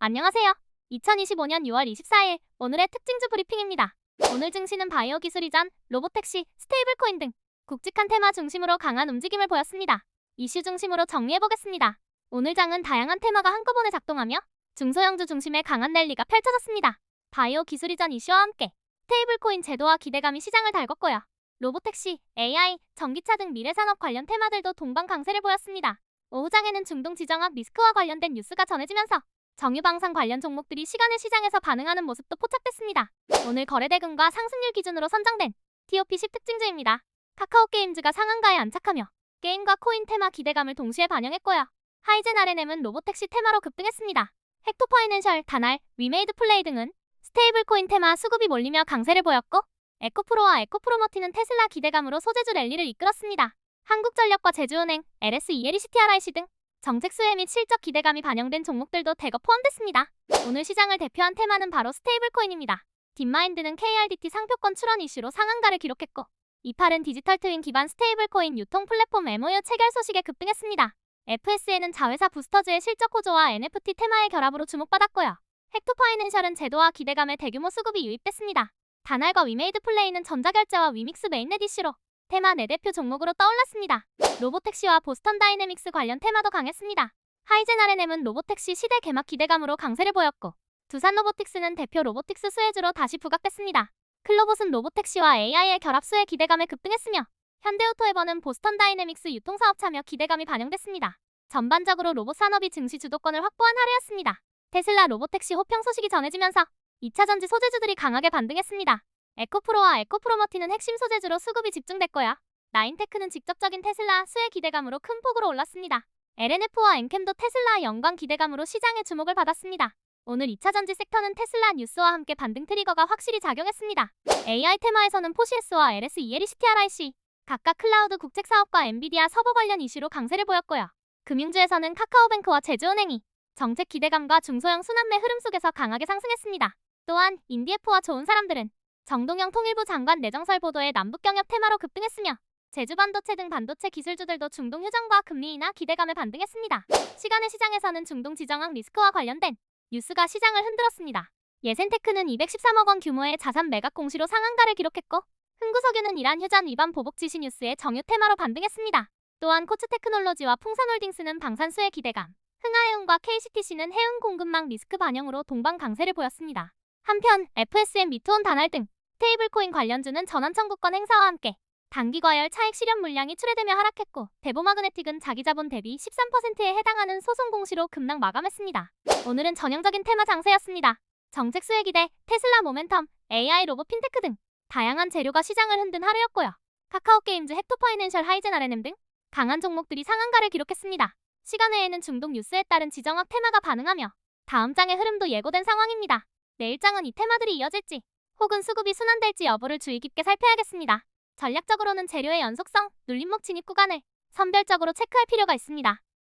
안녕하세요. 2025년 6월 24일 오늘의 특징주 브리핑입니다. 오늘 증시는 바이오 기술이전, 로보택시, 스테이블코인 등 굵직한 테마 중심으로 강한 움직임을 보였습니다. 이슈 중심으로 정리해보겠습니다. 오늘 장은 다양한 테마가 한꺼번에 작동하며 중소형주 중심의 강한 랠리가 펼쳐졌습니다. 바이오 기술이전 이슈와 함께 스테이블코인 제도와 기대감이 시장을 달궜고요. 로보택시, AI, 전기차 등 미래산업 관련 테마들도 동반 강세를 보였습니다. 오후장에는 중동 지정학 리스크와 관련된 뉴스가 전해지면서 정유방산 관련 종목들이 시간의 시장에서 반응하는 모습도 포착됐습니다. 오늘 거래대금과 상승률 기준으로 선정된 TOP10 특징주입니다. 카카오게임즈가 상한가에 안착하며 게임과 코인 테마 기대감을 동시에 반영했고요. 하이젠 RNM은 로보택시 테마로 급등했습니다. 헥토파이낸셜, 다날, 위메이드 플레이 등은 스테이블 코인 테마 수급이 몰리며 강세를 보였고 에코프로와 에코프로머티는 테슬라 기대감으로 소재주 랠리를 이끌었습니다. 한국전력과 제주은행, LS ELCTRIC 등 정책 수혜 및 실적 기대감이 반영된 종목들도 대거 포함됐습니다. 오늘 시장을 대표한 테마는 바로 스테이블코인입니다. 딥마인드는 KRDT 상표권 출원 이슈로 상한가를 기록했고 이팔은 디지털 트윈 기반 스테이블코인 유통 플랫폼 MOU 체결 소식에 급등했습니다. FSN은 자회사 부스터즈의 실적 호조와 NFT 테마의 결합으로 주목받았고요. 헥토 파이낸셜은 제도와 기대감의 대규모 수급이 유입됐습니다. 다날과 위메이드 플레이는 전자결제와 위믹스 메인넷 이슈로 테마 네 대표 종목으로 떠올랐습니다. 로보택시와 보스턴 다이내믹스 관련 테마도 강했습니다. 하이젠 RNM은 로보택시 시대 개막 기대감으로 강세를 보였고 두산 로보틱스는 대표 로보틱스 수혜주로 다시 부각됐습니다. 클로봇은 로보택시와 AI의 결합 수혜 기대감에 급등했으며 현대오토에버는 보스턴 다이내믹스 유통사업 참여 기대감이 반영됐습니다. 전반적으로 로봇 산업이 증시 주도권을 확보한 하루였습니다. 테슬라 로보택시 호평 소식이 전해지면서 2차 전지 소재주들이 강하게 반등했습니다. 에코프로와 에코프로머티는 핵심 소재주로 수급이 집중됐고요. 나인테크는 직접적인 테슬라 수혜 기대감으로 큰 폭으로 올랐습니다. LNF와 엔캠도 테슬라 연관 기대감으로 시장의 주목을 받았습니다. 오늘 2차 전지 섹터는 테슬라 뉴스와 함께 반등 트리거가 확실히 작용했습니다. AI 테마에서는 포시에스와 LS ELCTRIC 각각 클라우드 국책 사업과 엔비디아 서버 관련 이슈로 강세를 보였고요. 금융주에서는 카카오뱅크와 제주은행이 정책 기대감과 중소형 순환매 흐름 속에서 강하게 상승했습니다. 또한 인디에프와 좋은 사람들은 정동영 통일부 장관 내정설 보도에 남북 경협 테마로 급등했으며 제주 반도체 등 반도체 기술주들도 중동 휴전과 금리 인하 기대감에 반등했습니다. 시간의 시장에서는 중동 지정학 리스크와 관련된 뉴스가 시장을 흔들었습니다. 예센테크는 213억 원 규모의 자산 매각 공시로 상한가를 기록했고 흥구석유는 이란 휴전 위반 보복 지시 뉴스의 정유 테마로 반등했습니다. 또한 코츠테크놀로지와 풍산홀딩스는 방산 수혜 기대감, 흥하해운과 KCTC는 해운 공급망 리스크 반영으로 동반 강세를 보였습니다. 한편 FSM 미투온 다날 등스 테이블코인 관련주는 전환 청구권 행사와 함께 단기 과열 차익 실현 물량이 출회되며 하락했고 대보마그네틱은 자기 자본 대비 13%에 해당하는 소송 공시로 급락 마감했습니다. 오늘은 전형적인 테마 장세였습니다. 정책 수혜 기대, 테슬라 모멘텀, AI 로봇 핀테크 등 다양한 재료가 시장을 흔든 하루였고요. 카카오 게임즈, 헥토파이낸셜, 하이젠 RNM 등 강한 종목들이 상한가를 기록했습니다. 시간 외에는 중동 뉴스에 따른 지정학 테마가 반응하며 다음 장의 흐름도 예고된 상황입니다. 내일 장은 이 테마들이 이어질지 혹은 수급이 순환될지 여부를 주의 깊게 살펴야겠습니다. 전략적으로는 재료의 연속성, 눌림목 진입 구간을 선별적으로 체크할 필요가 있습니다.